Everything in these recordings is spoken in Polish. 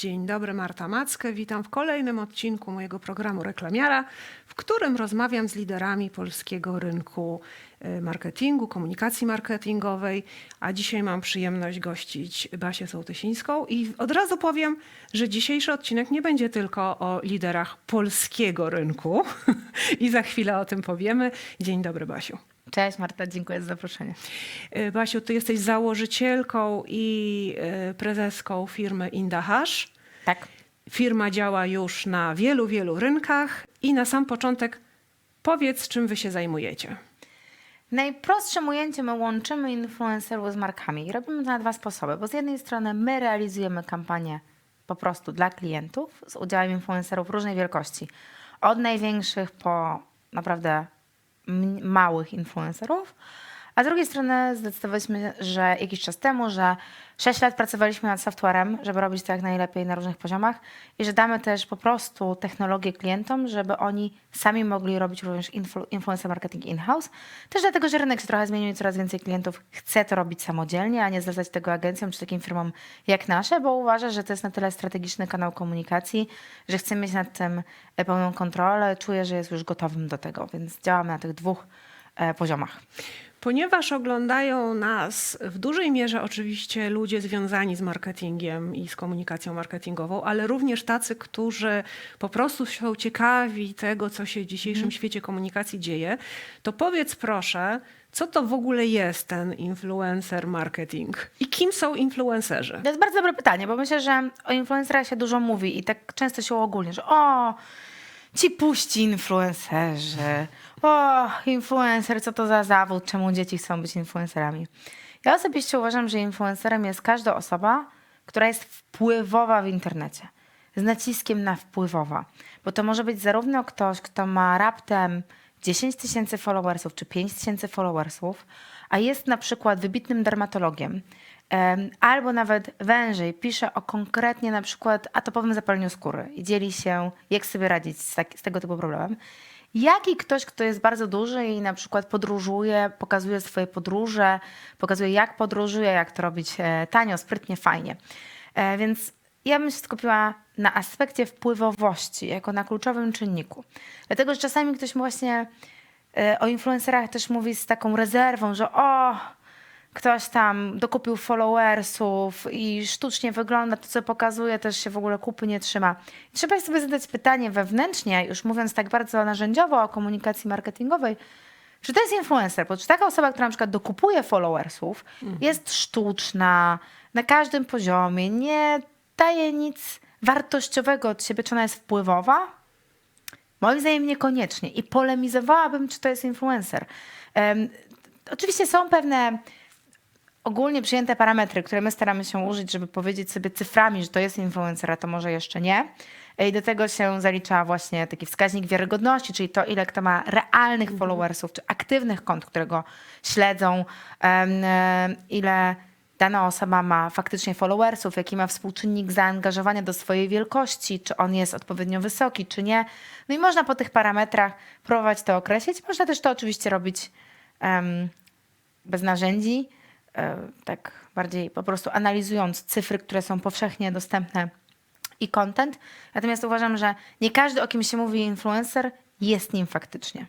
Dzień dobry, Marta Mackę. Witam w kolejnym odcinku mojego programu Reklamiara, w którym rozmawiam z liderami polskiego rynku y, marketingu, komunikacji marketingowej. A dzisiaj mam przyjemność gościć Basię Sołtysińską i od razu powiem, że dzisiejszy odcinek nie będzie tylko o liderach polskiego rynku i za chwilę o tym powiemy. Dzień dobry, Basiu. Cześć Marta, dziękuję za zaproszenie. Y, Basiu, ty jesteś założycielką i y, prezeską firmy Indahash. Tak. Firma działa już na wielu, wielu rynkach i na sam początek powiedz, czym wy się zajmujecie. Najprostszym ujęciem my łączymy influencerów z markami i robimy to na dwa sposoby, bo z jednej strony my realizujemy kampanię po prostu dla klientów z udziałem influencerów różnej wielkości. Od największych po naprawdę małych influencerów. A z drugiej strony zdecydowaliśmy, że jakiś czas temu, że 6 lat pracowaliśmy nad softwarem, żeby robić to jak najlepiej na różnych poziomach i że damy też po prostu technologię klientom, żeby oni sami mogli robić również influ- influencer marketing in-house. Też dlatego, że rynek się trochę zmienił i coraz więcej klientów chce to robić samodzielnie, a nie zlecać tego agencjom czy takim firmom jak nasze, bo uważa, że to jest na tyle strategiczny kanał komunikacji, że chce mieć nad tym e, pełną kontrolę, czuje, że jest już gotowym do tego, więc działamy na tych dwóch e, poziomach. Ponieważ oglądają nas w dużej mierze oczywiście ludzie związani z marketingiem i z komunikacją marketingową, ale również tacy, którzy po prostu są ciekawi tego, co się w dzisiejszym świecie komunikacji dzieje, to powiedz proszę, co to w ogóle jest ten influencer marketing i kim są influencerzy? To jest bardzo dobre pytanie, bo myślę, że o influencerach się dużo mówi i tak często się uogólnia, że o, ci puści influencerzy, o, influencer, co to za zawód, czemu dzieci chcą być influencerami. Ja osobiście uważam, że influencerem jest każda osoba, która jest wpływowa w internecie. Z naciskiem na wpływowa. Bo to może być zarówno ktoś, kto ma raptem 10 tysięcy followersów czy 5 tysięcy followersów, a jest na przykład wybitnym dermatologiem, em, albo nawet wężej, pisze o konkretnie na przykład atopowym zapaleniu skóry i dzieli się, jak sobie radzić z, tak, z tego typu problemem. Jak i ktoś, kto jest bardzo duży i na przykład podróżuje, pokazuje swoje podróże, pokazuje jak podróżuje, jak to robić e, tanio, sprytnie, fajnie. E, Więc ja bym się skupiła na aspekcie wpływowości, jako na kluczowym czynniku. Dlatego, że czasami ktoś właśnie e, o influencerach też mówi z taką rezerwą, że o, ktoś tam dokupił followersów i sztucznie wygląda, to co pokazuje też się w ogóle kupy nie trzyma. Trzeba sobie zadać pytanie wewnętrznie, już mówiąc tak bardzo narzędziowo o komunikacji marketingowej, czy to jest influencer? Bo czy taka osoba, która na przykład dokupuje followersów, jest sztuczna na każdym poziomie, nie daje nic wartościowego od siebie, czy ona jest wpływowa? Moim zdaniem niekoniecznie. I polemizowałabym, czy to jest influencer. Em, oczywiście są pewne ogólnie przyjęte parametry, które my staramy się użyć, żeby powiedzieć sobie cyframi, że to jest influencer, a to może jeszcze nie. I do tego się zalicza właśnie taki wskaźnik wiarygodności, czyli to, ile kto ma realnych followersów, czy aktywnych kont, które go śledzą, em, ile dana osoba ma faktycznie followersów, jaki ma współczynnik zaangażowania do swojej wielkości, czy on jest odpowiednio wysoki, czy nie. No i można po tych parametrach próbować to określić. Można też to oczywiście robić bez narzędzi, e, tak bardziej po prostu analizując cyfry, które są powszechnie dostępne i content. Natomiast uważam, że nie każdy, o kim się mówi influencer, jest nim faktycznie.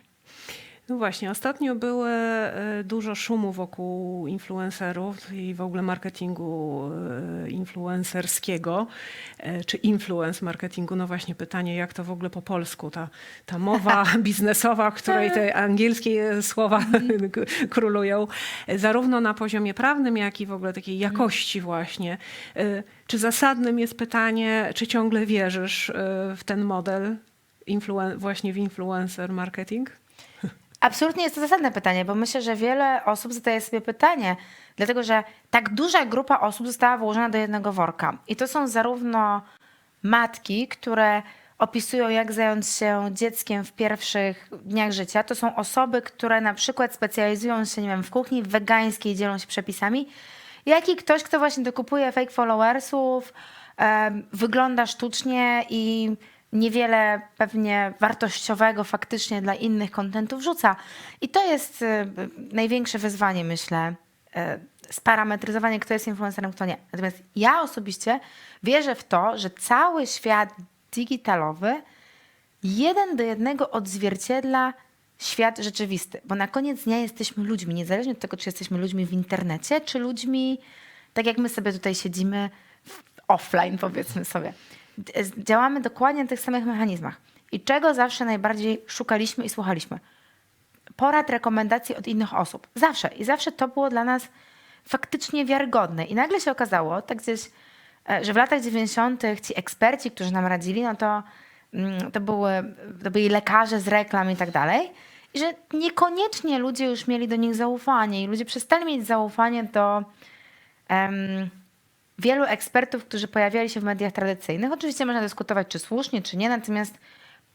No właśnie, ostatnio było e, dużo szumu wokół influencerów i w ogóle marketingu e, influencerskiego, e, czy influence marketingu. No właśnie pytanie, jak to w ogóle po polsku, ta, ta mowa biznesowa, w której te angielskie słowa królują, e, zarówno na poziomie prawnym, jak i w ogóle takiej jakości właśnie. Czy zasadnym jest pytanie, czy ciągle wierzysz w ten model właśnie w influencer marketing? Absolutnie jest to zasadne pytanie, bo myślę, że wiele osób zadaje sobie pytanie, dlatego że tak duża grupa osób została włożona do jednego worka. I to są zarówno matki, które opisują, jak zająć się dzieckiem w pierwszych dniach życia. To są osoby, które na przykład specjalizują się, nie wiem, w kuchni wegańskiej, dzielą się przepisami. Jak i ktoś, kto właśnie dokupuje fake followersów, wygląda sztucznie i niewiele pewnie wartościowego faktycznie dla innych kontentów rzuca. I to jest y, największe wyzwanie, myślę, e, sparametryzowanie, kto jest influencerem, kto nie. Natomiast ja osobiście wierzę w to, że cały świat digitalowy jeden do jednego odzwierciedla świat rzeczywisty. Bo na koniec dnia jesteśmy ludźmi, niezależnie od tego, czy jesteśmy ludźmi w internecie, czy ludźmi, tak jak my sobie tutaj siedzimy offline, powiedzmy sobie. Działamy dokładnie na tych samych mechanizmach. I czego zawsze najbardziej szukaliśmy i słuchaliśmy? porad, rekomendacji od innych osób. Zawsze. I zawsze to było dla nas faktycznie wiarygodne. I nagle się okazało, tak gdzieś, e, że w latach 90. ci eksperci, którzy nam radzili, no to, mm, to, były, to byli lekarze z reklam i tak dalej. I że niekoniecznie ludzie już mieli do nich zaufanie i ludzie przestali mieć zaufanie do em, wielu ekspertów, którzy pojawiali się w mediach tradycyjnych. Oczywiście można dyskutować, czy słusznie, czy nie, natomiast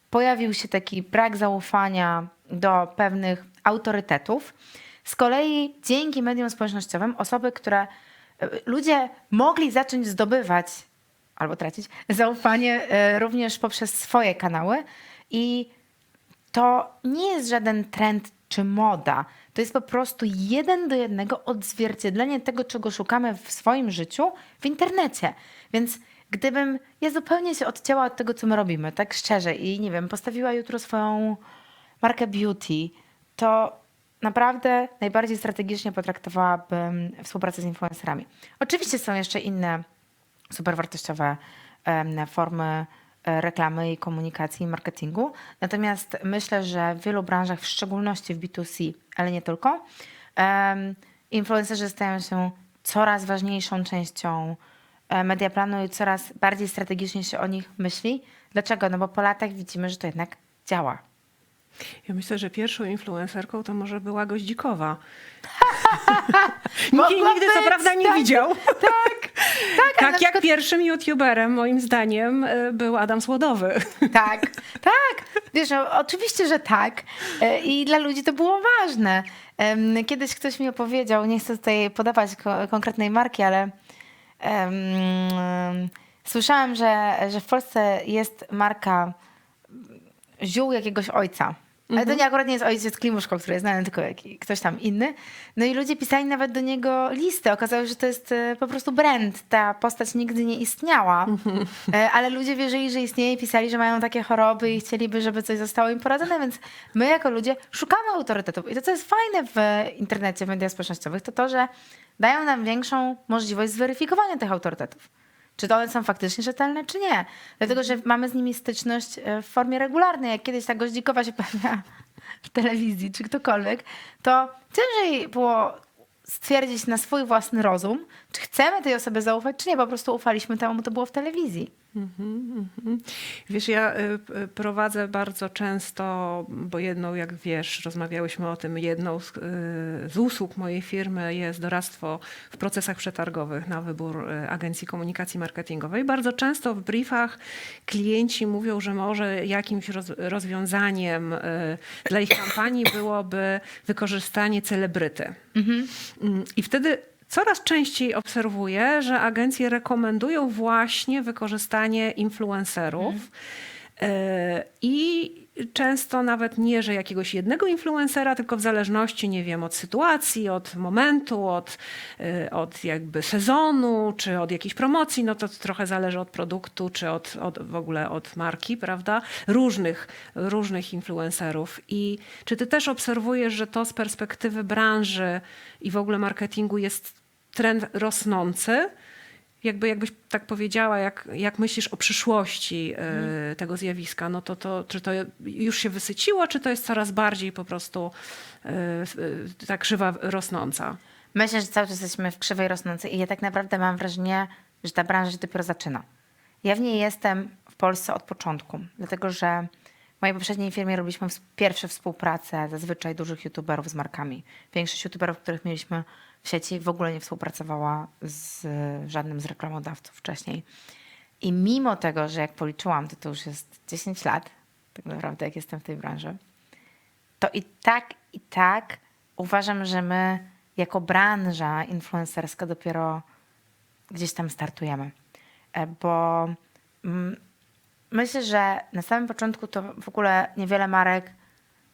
pojawił się taki brak zaufania do pewnych autorytetów. Z kolei dzięki mediom społecznościowym osoby, które e, ludzie mogli zacząć zdobywać albo tracić zaufanie e, również poprzez swoje kanały i to nie jest żaden trend czy moda. To jest po prostu jeden do jednego odzwierciedlenie tego, czego szukamy w swoim życiu w internecie. Więc gdybym ja zupełnie się odcięła od tego, co my robimy, tak szczerze, i nie wiem, postawiła jutro swoją markę beauty, to naprawdę najbardziej strategicznie potraktowałabym współpracę z influencerami. Oczywiście są jeszcze inne super wartościowe em, formy reklamy i komunikacji i marketingu. Natomiast myślę, że w wielu branżach, w szczególności w B2C, ale nie tylko, influencerzy stają się coraz ważniejszą częścią e, mediaplanu i coraz bardziej strategicznie się o nich myśli. Dlaczego? No bo po latach widzimy, że to jednak działa. Ja myślę, że pierwszą influencerką to może była Goździkowa. Nikt nigdy co prawda nie tak, widział. Tak, tak, Tak jak pierwszym youtuberem, moim zdaniem, y, był Adam Słodowy. Tak, tak. Wiesz, no, oczywiście, że tak. E, I dla ludzi to było ważne. Kiedyś ktoś mi opowiedział, nie chcę tutaj podawać ko- konkretnej marki, ale em, słyszałam, że, że w Polsce jest marka ziół jakiegoś ojca. Ale to nie akurat nie jest ojciec Klimuszko, który jest znany, tylko ktoś tam inny. No i ludzie pisali nawet do niego listy. Okazało się, że to jest e, po prostu brand. Ta postać nigdy nie istniała. E, Ale ludzie wierzyli, że istnieje i pisali, że mają takie choroby i chcieliby, żeby coś zostało im poradzone, więc my jako ludzie szukamy autorytetów. I to, co jest fajne w internecie, w mediach społecznościowych, to to, że dają nam większą możliwość zweryfikowania tych autorytetów. Czy to one są faktycznie rzetelne, czy nie. Dlatego, że mamy z nimi styczność e, w formie regularnej. Jak kiedyś ta goździkowa się pojawia w telewizji, czy ktokolwiek, to ciężej było stwierdzić na swój własny rozum, czy chcemy tej osobie zaufać, czy nie. Po prostu ufaliśmy temu, to było w telewizji. Wiesz, ja y, prowadzę bardzo często, bo jedną, jak wiesz, rozmawiałyśmy o tym, jedną z, y, z usług mojej firmy jest doradztwo w procesach przetargowych na wybór y, agencji komunikacji marketingowej. Bardzo często w briefach klienci mówią, że może jakimś roz, rozwiązaniem dla ich kampanii byłoby wykorzystanie celebryty. Mm, I wtedy coraz częściej obserwuję, że agencje rekomendują właśnie wykorzystanie influencerów. E, I często nawet nie, że jakiegoś jednego influencera, tylko w zależności, nie wiem, od sytuacji, od momentu, od, e, od jakby sezonu, czy od jakiejś promocji, no to trochę zależy od produktu, czy od, od w ogóle od marki, prawda? Różnych, różnych influencerów. I czy ty też obserwujesz, że to z perspektywy branży i w ogóle marketingu jest trend rosnący? jakby jakbyś tak powiedziała, jak, jak myślisz o przyszłości e, tego zjawiska, no to, to czy to już się wysyciło, czy to jest coraz bardziej po prostu e, e, ta krzywa rosnąca? Myślę, że cały czas jesteśmy w krzywej rosnącej i ja tak naprawdę mam wrażenie, że ta branża się dopiero zaczyna. Ja w niej jestem w Polsce od początku, dlatego że w mojej poprzedniej firmie robiliśmy ws- pierwsze współpracę zazwyczaj dużych youtuberów z markami. Większość youtuberów, których mieliśmy sieci w ogóle nie współpracowała z e, żadnym z reklamodawców wcześniej. I mimo tego, że jak policzyłam, to to już jest 10 lat, tak naprawdę jak jestem w tej branży, to i tak, i tak uważam, że my jako branża influencerska dopiero gdzieś tam startujemy. E, Bo mm, myślę, że na samym początku to w ogóle niewiele marek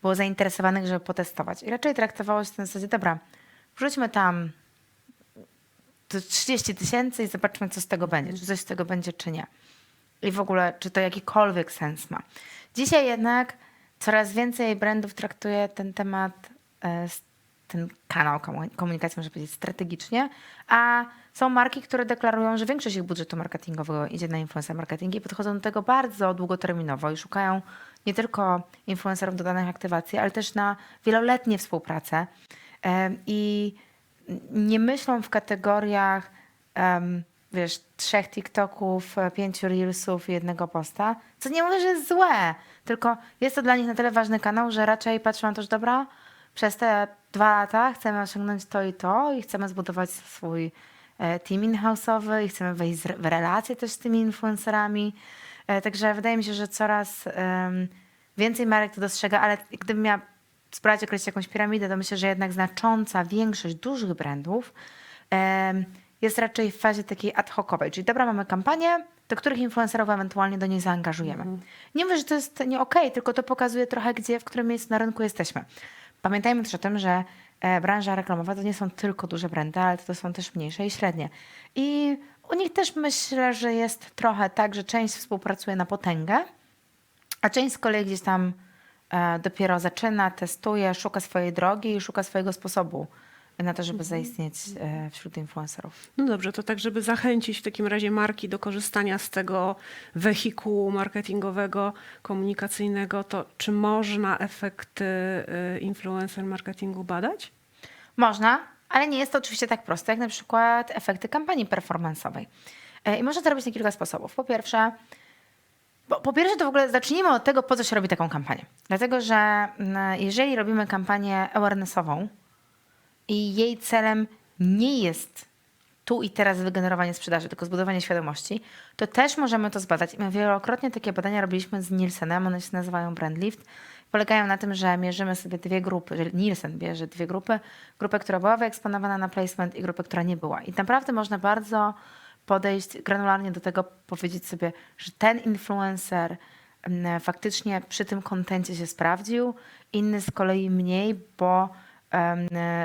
było zainteresowanych, żeby potestować. I raczej traktowało się na zasadzie, dobra, wrzućmy tam to 30 tysięcy i zobaczmy, co z tego będzie, czy coś z tego będzie, czy nie. I w ogóle, czy to jakikolwiek sens ma. Dzisiaj jednak coraz więcej brandów traktuje ten temat, e, ten kanał komu- komunikacji, można powiedzieć, strategicznie, a są marki, które deklarują, że większość ich budżetu marketingowego idzie na influencer marketing i podchodzą do tego bardzo długoterminowo i szukają nie tylko influencerów do danych aktywacji, ale też na wieloletnie współpracę. I nie myślą w kategoriach, wiesz, trzech TikToków, e, pięciu Reelsów i jednego posta, co nie mówię, że jest złe, tylko jest to dla nich na tyle ważny kanał, że raczej patrzą na to, że dobra, przez te dwa lata chcemy osiągnąć to i to i chcemy zbudować swój e, team in-house'owy i chcemy wejść w relacje też z tymi influencerami. E, Także wydaje mi się, że coraz więcej marek to dostrzega, ale gdybym miała spróbować określić jakąś piramidę, to myślę, że jednak znacząca większość dużych brandów jest raczej w fazie takiej ad hocowej. Czyli dobra, mamy kampanię, do których influencerów ewentualnie do niej zaangażujemy. Nie mówię, że to jest nie okej, tylko to pokazuje trochę, gdzie, w którym miejscu na rynku jesteśmy. Pamiętajmy też o tym, że e, branża reklamowa to nie są tylko duże brandy, ale to są też mniejsze i średnie. I u nich też myślę, że jest trochę tak, że część współpracuje na potęgę, a część z kolei gdzieś tam dopiero zaczyna, testuje, szuka swojej drogi i szuka swojego sposobu na to, żeby zaistnieć e, wśród influencerów. No dobrze, to tak, żeby zachęcić w takim razie marki do korzystania z tego wehikułu marketingowego, komunikacyjnego, to czy można efekty y, influencer marketingu badać? Można, ale nie jest to oczywiście tak proste, jak na przykład efekty kampanii performanceowej. E, I można to robić na kilka sposobów. Po pierwsze, bo, po pierwsze to w ogóle zacznijmy od tego, po co się robi taką kampanię. Dlatego, że mm, jeżeli robimy kampanię awarenessową i jej celem nie jest tu i teraz wygenerowanie sprzedaży, tylko zbudowanie świadomości, to też możemy to zbadać. My wielokrotnie takie badania robiliśmy z Nielsenem, one się nazywają Brandlift. Polegają na tym, że mierzymy sobie dwie grupy, że Nielsen bierze dwie grupy, grupę, która była wyeksponowana na placement i grupę, która nie była. I naprawdę można bardzo podejść granularnie do tego, powiedzieć sobie, że ten influencer mm, faktycznie przy tym kontencie się sprawdził, inny z kolei mniej, bo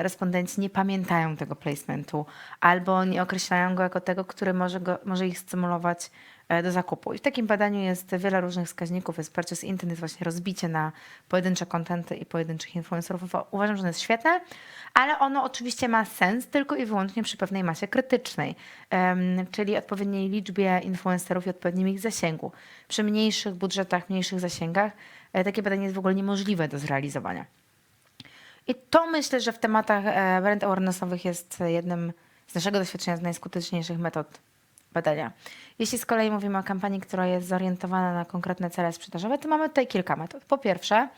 respondenci nie pamiętają tego placementu albo nie określają go jako tego, który może, go, może ich stymulować do zakupu. I w takim badaniu jest wiele różnych wskaźników. Jest purchase intent, jest właśnie rozbicie na pojedyncze kontenty i pojedynczych influencerów. Uważam, że ono jest świetne, ale ono oczywiście ma sens tylko i wyłącznie przy pewnej masie krytycznej, czyli odpowiedniej liczbie influencerów i odpowiednim ich zasięgu. Przy mniejszych budżetach, mniejszych zasięgach e, takie badanie jest w ogóle niemożliwe do zrealizowania. I to myślę, że w tematach e, brand awarenessowych jest jednym z naszego doświadczenia z najskuteczniejszych metod badania. Jeśli z kolei mówimy o kampanii, która jest zorientowana na konkretne cele sprzedażowe, to mamy tutaj kilka metod. Po pierwsze,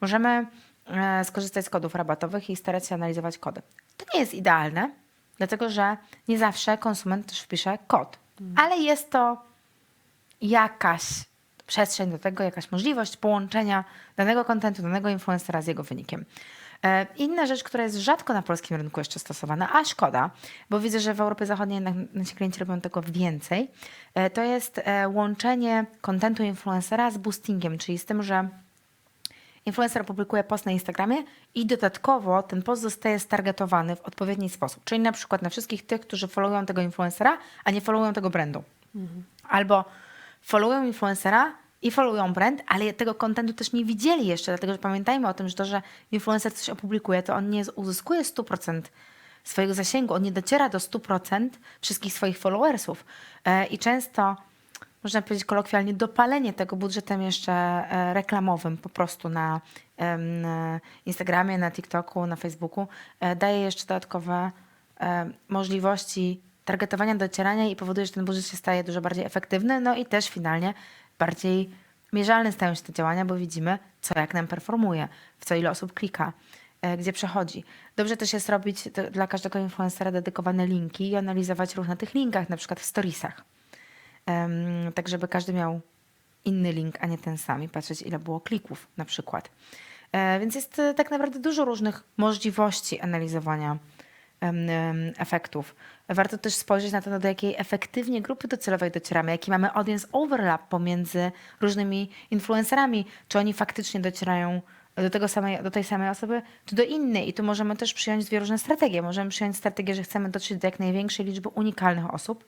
możemy e, skorzystać z kodów rabatowych i starać się analizować kody. To nie jest idealne, dlatego że nie zawsze konsument też wpisze kod, ale jest to jakaś przestrzeń do tego, jakaś możliwość połączenia danego kontentu, danego influencera z jego wynikiem. E, Inna rzecz, która jest rzadko na polskim rynku jeszcze stosowana, a szkoda, bo widzę, że w Europie Zachodniej jednak nasi klienci robią tego więcej, e, to jest e, łączenie kontentu influencera z boostingiem, czyli z tym, że influencer publikuje post na Instagramie i dodatkowo ten post zostaje stargetowany w odpowiedni sposób. Czyli na przykład na wszystkich tych, którzy followują tego influencera, a nie followują tego brandu. Albo followują influencera i followują brand, ale tego kontentu też nie widzieli jeszcze, dlatego że pamiętajmy o tym, że to, że influencer coś opublikuje, to on nie uzyskuje 100% swojego zasięgu, on nie dociera do 100% wszystkich swoich followersów. E, I często można powiedzieć kolokwialnie, dopalenie tego budżetem jeszcze e, reklamowym po prostu na Instagramie, na TikToku, na Facebooku e, daje jeszcze dodatkowe możliwości targetowania, docierania i powoduje, że ten budżet się staje dużo bardziej efektywny, no i też finalnie bardziej mierzalne stają się te działania, bo widzimy, co jak nam performuje, w co ile osób klika, e, gdzie przechodzi. Dobrze też jest robić dla każdego influencera dedykowane linki i analizować ruch na tych linkach, na przykład w storiesach. Tak żeby każdy miał inny link, a nie ten sam i patrzeć, ile było klików na przykład. E, Więc jest e, tak naprawdę dużo różnych możliwości analizowania efektów. Warto też spojrzeć na to, do jakiej efektywnie grupy docelowej docieramy, jaki mamy audience overlap pomiędzy różnymi influencerami, czy oni faktycznie docierają do, tego samej, do tej samej osoby, czy do innej. I tu możemy też przyjąć dwie różne strategie. Możemy przyjąć strategię, że chcemy dotrzeć do jak największej liczby unikalnych osób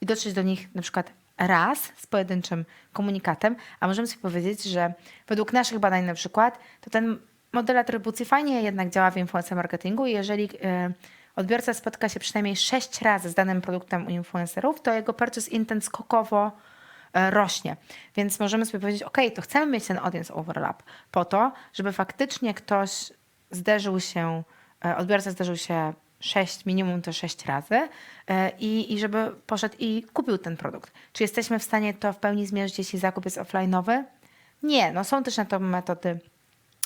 i dotrzeć do nich na przykład raz z pojedynczym komunikatem, a możemy sobie powiedzieć, że według naszych badań na przykład, to ten model atrybucji fajnie jednak działa w influencer marketingu i jeżeli e, odbiorca spotka się przynajmniej sześć razy z danym produktem u influencerów, to jego purchase intent skokowo e, rośnie. Więc możemy sobie powiedzieć, ok, to chcemy mieć ten audience overlap po to, żeby faktycznie ktoś zderzył się, e, odbiorca zderzył się sześć, minimum to sześć razy e, i, i żeby poszedł i kupił ten produkt. Czy jesteśmy w stanie to w pełni zmierzyć, jeśli zakup jest offline'owy? Nie, no są też na to metody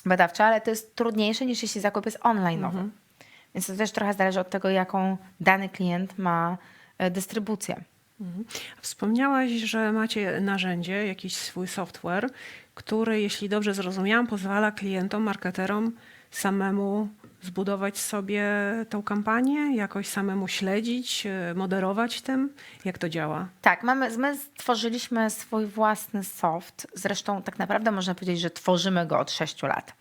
badawcze, ale to jest trudniejsze niż jeśli zakup jest online'owy. Więc to też trochę zależy od tego, jaką dany klient ma e, dystrybucję. Wspomniałaś, że macie narzędzie, jakiś swój software, który, jeśli dobrze zrozumiałam, pozwala klientom, marketerom samemu zbudować sobie tą kampanię, jakoś samemu śledzić, e, moderować tym. Jak to działa? Tak, mamy, my stworzyliśmy swój własny soft. Zresztą tak naprawdę można powiedzieć, że tworzymy go od 6 lat.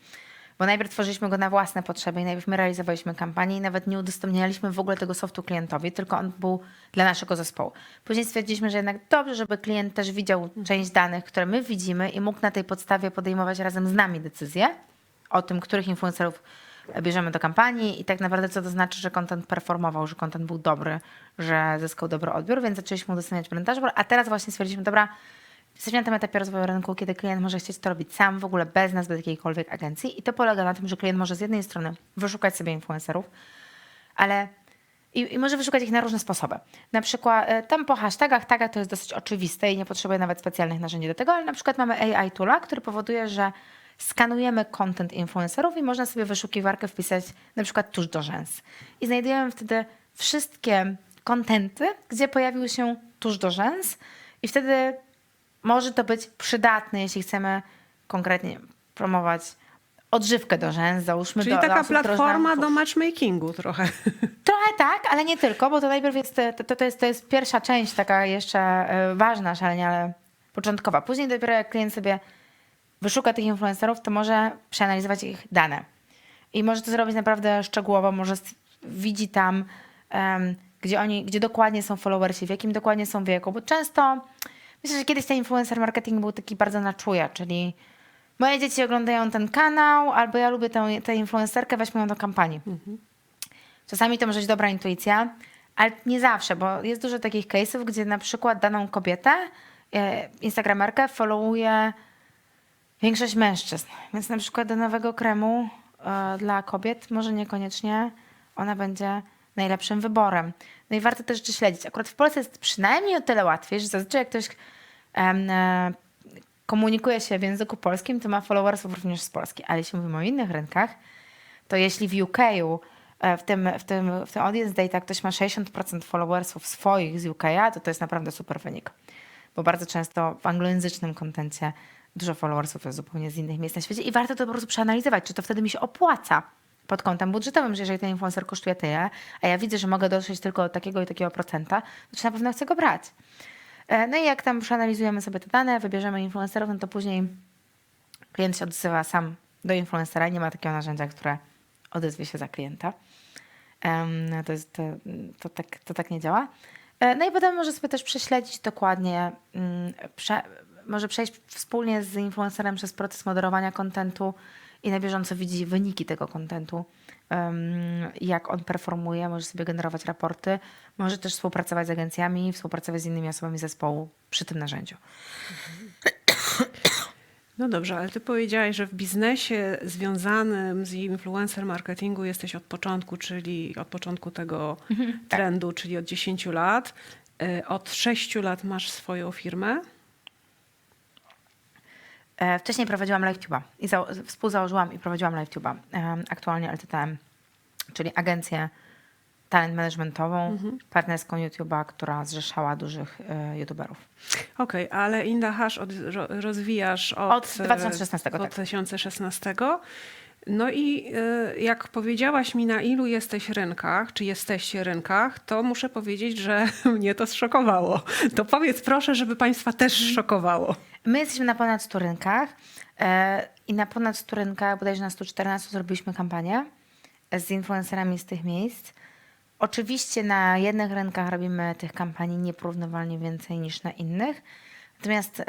Bo najpierw tworzyliśmy go na własne potrzeby i najpierw my realizowaliśmy kampanię i nawet nie udostępnialiśmy w ogóle tego softu klientowi, tylko on był dla naszego zespołu. Później stwierdziliśmy, że jednak dobrze, żeby klient też widział część danych, które my widzimy i mógł na tej podstawie podejmować razem z nami decyzje o tym, których influencerów bierzemy do kampanii i tak naprawdę co to znaczy, że content performował, że content był dobry, że zyskał dobry odbiór, więc zaczęliśmy udostępniać brand dashboard, a teraz właśnie stwierdziliśmy, dobra, jesteśmy na tym etapie rozwoju rynku, kiedy klient może chcieć to robić sam, w ogóle bez nas, bez jakiejkolwiek agencji i to polega na tym, że klient może z jednej strony wyszukać sobie influencerów, ale i, I może wyszukać ich na różne sposoby. Na przykład e, tam po hashtagach, tagach to jest dosyć oczywiste i nie potrzebuje nawet specjalnych narzędzi do tego, ale na przykład mamy AI toola, który powoduje, że skanujemy content influencerów i można sobie wyszukiwarkę wpisać na przykład tuż do rzęs. I znajdujemy wtedy wszystkie kontenty, gdzie pojawił się tuż do rzęs i wtedy może to być przydatne, jeśli chcemy konkretnie promować odżywkę do rzęs, załóżmy Czyli do, do taka które platforma do matchmakingu trochę. Trochę tak, ale nie tylko, bo to najpierw jest, to, to, jest, to jest pierwsza część, taka jeszcze e, ważna szalenie, ale początkowa. Później dopiero jak klient sobie wyszuka tych influencerów, to może przeanalizować ich dane. I może to zrobić naprawdę szczegółowo, może widzi tam, em, gdzie oni, gdzie dokładnie są followersi, w jakim dokładnie są wieku, bo często, myślę, że kiedyś ten influencer marketing był taki bardzo na czuje, czyli moje dzieci oglądają ten kanał, albo ja lubię tę, tę influencerkę, weźmy ją do kampanii. Czasami to może być dobra intuicja, ale nie zawsze, bo jest dużo takich case'ów, gdzie na przykład daną kobietę, e, instagramerkę followuje większość mężczyzn. Więc na przykład do nowego kremu e, dla kobiet może niekoniecznie ona będzie najlepszym wyborem. No i warto też rzeczy śledzić. Akurat w Polsce jest przynajmniej o tyle łatwiej, że zazwyczaj jak ktoś e, komunikuje się w języku polskim, to ma followersów również z Polski. Ale jeśli mówimy o innych rynkach, to jeśli w UK e, w tym, w tym, w tym audience data ktoś ma 60% followersów swoich z UK, to to jest naprawdę super wynik. Bo bardzo często w anglojęzycznym kontencie dużo followersów jest zupełnie z innych miejsc na świecie i warto to po prostu przeanalizować, czy to wtedy mi się opłaca pod kątem budżetowym, że jeżeli ten influencer kosztuje tyle, a ja widzę, że mogę dotrzeć tylko do takiego i takiego procenta, to czy na pewno chcę go brać. E, No i jak tam przeanalizujemy sobie te dane, wybierzemy influencerów, no to później klient się odzywa sam do influencera nie ma takiego narzędzia, które odezwie się za klienta. Em, To, jest, to, to, tak, to tak nie działa. E, No i potem może sobie też prześledzić dokładnie, mm, prze, może przejść wspólnie z influencerem przez proces moderowania kontentu i na bieżąco widzi wyniki tego kontentu, jak on performuje, może sobie generować raporty, może też współpracować z agencjami, współpracować z innymi osobami zespołu przy tym narzędziu. No dobrze, ale ty powiedziałaś, że w biznesie związanym z influencer marketingu jesteś od początku, czyli od początku tego trendu, czyli od 10 lat. E, Od 6 lat masz swoją firmę. E, Wcześniej prowadziłam LiveTube'a i za, współzałożyłam i prowadziłam LiveTube'a. Em, Aktualnie LTTM, czyli agencję talent managementową, partnerską YouTube'a, która zrzeszała dużych e, YouTuberów. Okej, ale Inda Hash od, ro- rozwijasz od, Od 2016, e, tak. 2016. No i e, jak powiedziałaś mi, na ilu jesteś rynkach, czy jesteście rynkach, to muszę powiedzieć, że mnie to zszokowało. To powiedz proszę, żeby Państwa też Mhm. szokowało. My jesteśmy na ponad 100 rynkach e, i na ponad 100 rynkach, bodajże na 114 zrobiliśmy kampanię z influencerami z tych miejsc. Oczywiście na jednych rynkach robimy tych kampanii nieporównywalnie więcej niż na innych. Natomiast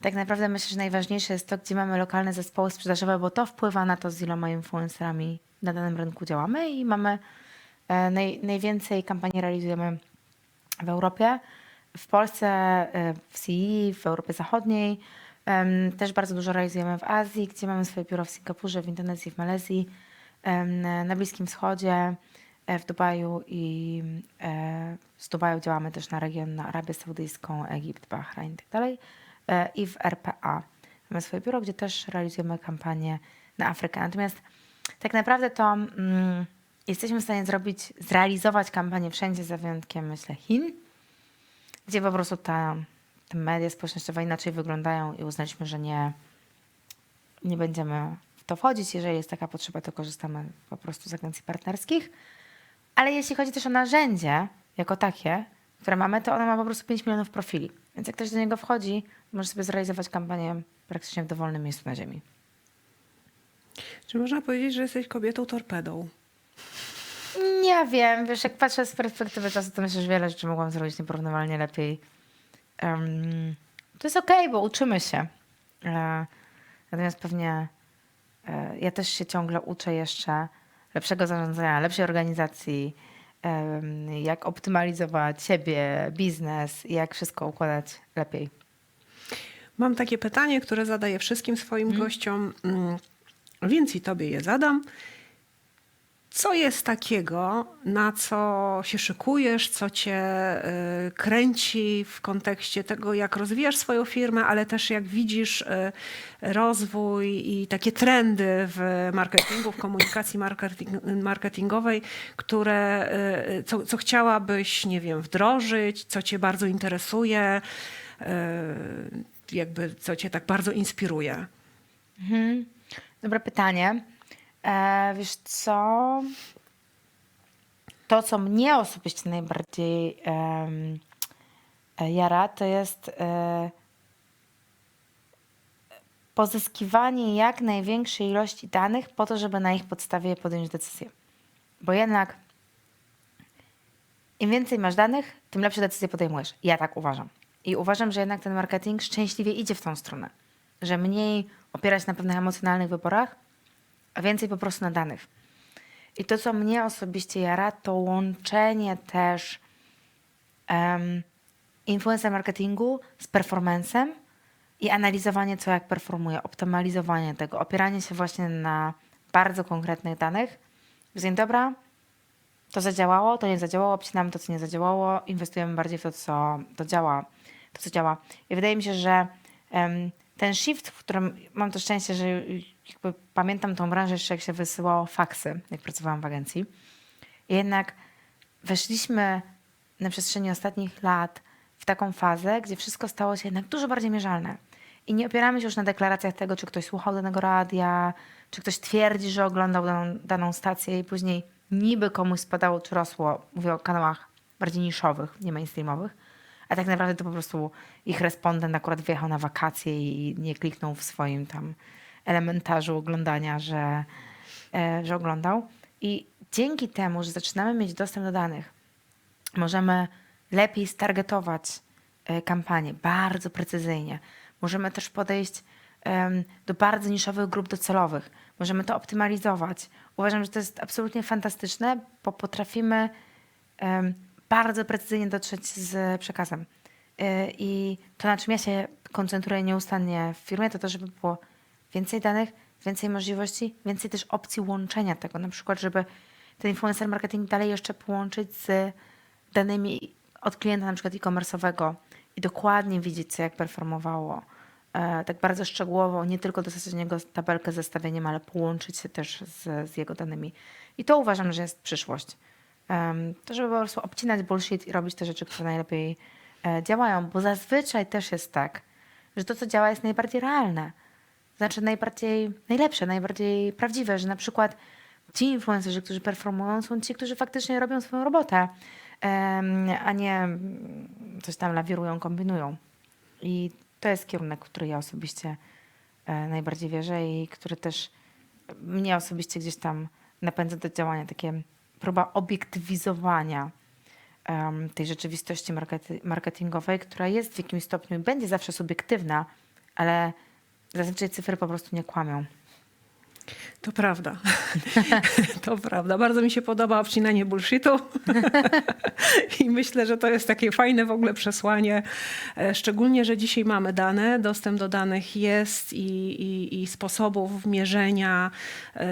tak naprawdę myślę, że najważniejsze jest to, gdzie mamy lokalne zespoły sprzedażowe, bo to wpływa na to, z iloma influencerami na danym rynku działamy i mamy e, naj, najwięcej kampanii realizujemy w Europie, w Polsce, e, w CE, w Europie Zachodniej. Też bardzo dużo realizujemy w Azji, gdzie mamy swoje biuro w Singapurze, w Indonezji, w Malezji, na Bliskim Wschodzie, e, w Dubaju i z Dubaju działamy też na region, na Arabię Saudyjską, Egipt, Bahrain i tak I w RPA mamy swoje biuro, gdzie też realizujemy kampanię na Afrykę. Natomiast tak naprawdę to mm, jesteśmy w stanie zrobić, zrealizować kampanię wszędzie za wyjątkiem, myślę, Chin, gdzie po prostu ta, te media społecznościowe inaczej wyglądają i uznaliśmy, że nie, nie będziemy w to wchodzić. Jeżeli jest taka potrzeba, to korzystamy po prostu z agencji partnerskich. Ale jeśli chodzi też o narzędzie jako takie, które mamy, to ono ma po prostu 5 milionów profili. Więc jak ktoś do niego wchodzi, może sobie zrealizować kampanię praktycznie w dowolnym miejscu na ziemi. Czy można powiedzieć, że jesteś kobietą torpedą? Nie wiem, wiesz, jak patrzę z perspektywy czasu, to myślę, że wiele rzeczy mogłam zrobić nieporównywalnie lepiej. Em, to jest okej, bo uczymy się. E, natomiast pewnie e, ja też się ciągle uczę jeszcze lepszego zarządzania, lepszej organizacji, jak optymalizować siebie, biznes, jak wszystko układać lepiej. Mam takie pytanie, które zadaję wszystkim swoim gościom, mm, więc i tobie je zadam. Co jest takiego, na co się szykujesz, co cię y, kręci w kontekście tego, jak rozwijasz swoją firmę, ale też jak widzisz y, rozwój i takie trendy w marketingu, w komunikacji marketing, marketingowej, które, y, co, co chciałabyś, nie wiem, wdrożyć, co cię bardzo interesuje, jakby co cię tak bardzo inspiruje? Dobre pytanie. E, wiesz co? To, co mnie osobiście najbardziej em, e, jara, to jest e, pozyskiwanie jak największej ilości danych po to, żeby na ich podstawie podjąć decyzję. Bo jednak im więcej masz danych, tym lepsze decyzje podejmujesz. Ja tak uważam. I uważam, że jednak ten marketing szczęśliwie idzie w tą stronę. Że mniej opierać na pewnych emocjonalnych wyborach, a więcej po prostu na danych. I to, co mnie osobiście jara, to łączenie też um, influencer marketingu z performancem i analizowanie, co jak performuje, optymalizowanie tego, opieranie się właśnie na bardzo konkretnych danych. Dzień dobra, to zadziałało, to nie zadziałało, obcinamy to, co nie zadziałało, inwestujemy bardziej w to, co to działa, to, co działa. I wydaje mi się, że em, ten shift, w którym mam to szczęście, że jakby pamiętam tą branżę jeszcze, jak się wysyłało faksy, jak pracowałam w agencji. Jednak weszliśmy na przestrzeni ostatnich lat w taką fazę, gdzie wszystko stało się jednak dużo bardziej mierzalne. I nie opieramy się już na deklaracjach tego, czy ktoś słuchał danego radia, czy ktoś twierdzi, że oglądał daną, daną stację i później niby komuś spadało czy rosło. Mówię o kanałach bardziej niszowych, nie mainstreamowych. A tak naprawdę to po prostu ich respondent akurat wyjechał na wakacje i nie kliknął w swoim tam elementarzu oglądania, że, e, że oglądał. I dzięki temu, że zaczynamy mieć dostęp do danych, możemy lepiej stargetować e, kampanię bardzo precyzyjnie. Możemy też podejść do bardzo niszowych grup docelowych. Możemy to optymalizować. Uważam, że to jest absolutnie fantastyczne, bo potrafimy bardzo precyzyjnie dotrzeć z przekazem. E, I to, na czym ja się koncentruję nieustannie w firmie, to to, żeby było więcej danych, więcej możliwości, więcej też opcji łączenia tego. Na przykład, żeby ten influencer marketing dalej jeszcze połączyć z danymi od klienta na przykład e-commerce'owego i dokładnie widzieć, co jak performowało. E, tak bardzo szczegółowo, nie tylko dostać do niego tabelkę z zestawieniem, ale połączyć się też z, z jego danymi. I to uważam, że jest przyszłość. To, żeby po prostu obcinać bullshit i robić te rzeczy, które najlepiej e, działają, bo zazwyczaj też jest tak, że to, co działa, jest najbardziej realne. Znaczy najbardziej, najlepsze, najbardziej prawdziwe, że na przykład ci influencerzy, którzy performują, są ci, którzy faktycznie robią swoją robotę, a nie coś tam lawirują, kombinują. I to jest kierunek, który ja osobiście e, najbardziej wierzę i który też mnie osobiście gdzieś tam napędza do działania. Takie próba obiektywizowania tej rzeczywistości marketingowej, która jest w jakimś stopniu i będzie zawsze subiektywna, ale zazwyczaj cyfry po prostu nie kłamią. To prawda. to prawda. Bardzo mi się podoba obcinanie bullshitu. I myślę, że to jest takie fajne w ogóle przesłanie. E, Szczególnie, że dzisiaj mamy dane, dostęp do danych jest i, i, i sposobów mierzenia, e,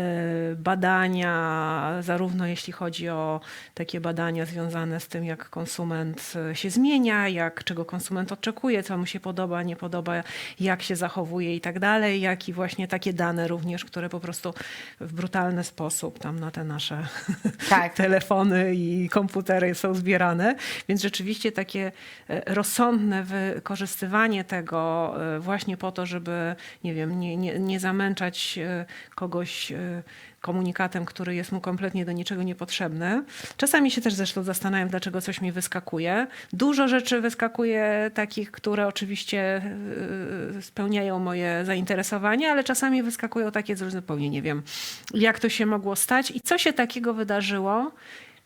badania, zarówno jeśli chodzi o takie badania związane z tym, jak konsument e, się zmienia, jak czego konsument oczekuje, co mu się podoba, nie podoba, jak się zachowuje i tak dalej, jak i właśnie takie dane również, które po prostu w brutalny sposób tam na te nasze Tak. telefony i komputery są zbierane. Więc rzeczywiście takie e, rozsądne wykorzystywanie tego e, właśnie po to, żeby, nie wiem, nie, nie, nie zamęczać e, kogoś komunikatem, który jest mu kompletnie do niczego niepotrzebny. Czasami się też zresztą zastanawiam, dlaczego coś mi wyskakuje. Dużo rzeczy wyskakuje takich, które oczywiście e, spełniają moje zainteresowanie, ale czasami wyskakują takie, że zupełnie nie wiem, jak to się mogło stać i co się takiego wydarzyło.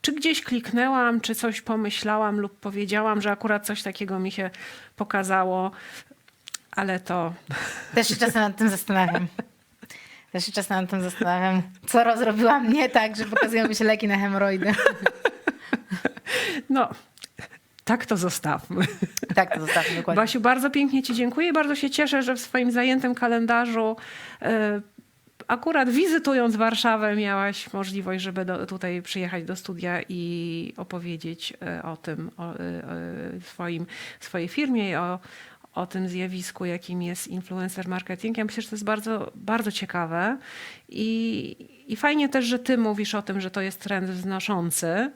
Czy gdzieś kliknęłam, czy coś pomyślałam lub powiedziałam, że akurat coś takiego mi się pokazało, ale to Też się czasem nad tym zastanawiam. Też się czasem nad tym zastanawiam, co rozrobiłam nie tak, że pokazują mi się leki na hemoroidy. no. Tak to zostawmy. Tak to zostawmy dokładnie. Basiu, bardzo pięknie Ci dziękuję. Bardzo się cieszę, że w swoim zajętym kalendarzu e, akurat wizytując Warszawę miałaś możliwość, żeby do, tutaj przyjechać do studia i opowiedzieć e, o tym, o e, e, swoim, swojej firmie i o, o tym zjawisku, jakim jest influencer marketing. Ja myślę, że to jest bardzo, bardzo ciekawe i, i fajnie też, że ty mówisz o tym, że to jest trend wznoszący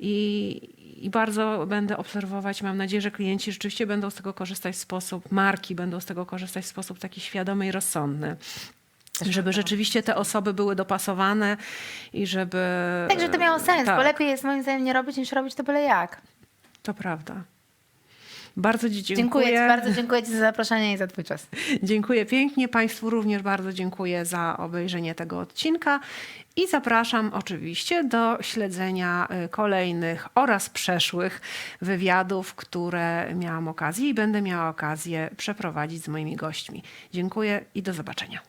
i, i bardzo będę obserwować. Mam nadzieję, że klienci rzeczywiście będą z tego korzystać w sposób, marki będą z tego korzystać w sposób taki świadomy i rozsądny. Żeby rzeczywiście te osoby były dopasowane i żeby. Tak, żeby to miało sens, Tak, bo lepiej jest moim zdaniem nie robić, niż robić to byle jak. To prawda. Bardzo Ci dziękuję. Dziękuję Ci bardzo, dziękuję Ci za zaproszenie i za Twój czas. Dziękuję pięknie. Państwu również bardzo dziękuję za obejrzenie tego odcinka i zapraszam oczywiście do śledzenia y, kolejnych oraz przeszłych wywiadów, które miałam okazję i będę miała okazję przeprowadzić z moimi gośćmi. Dziękuję i do zobaczenia.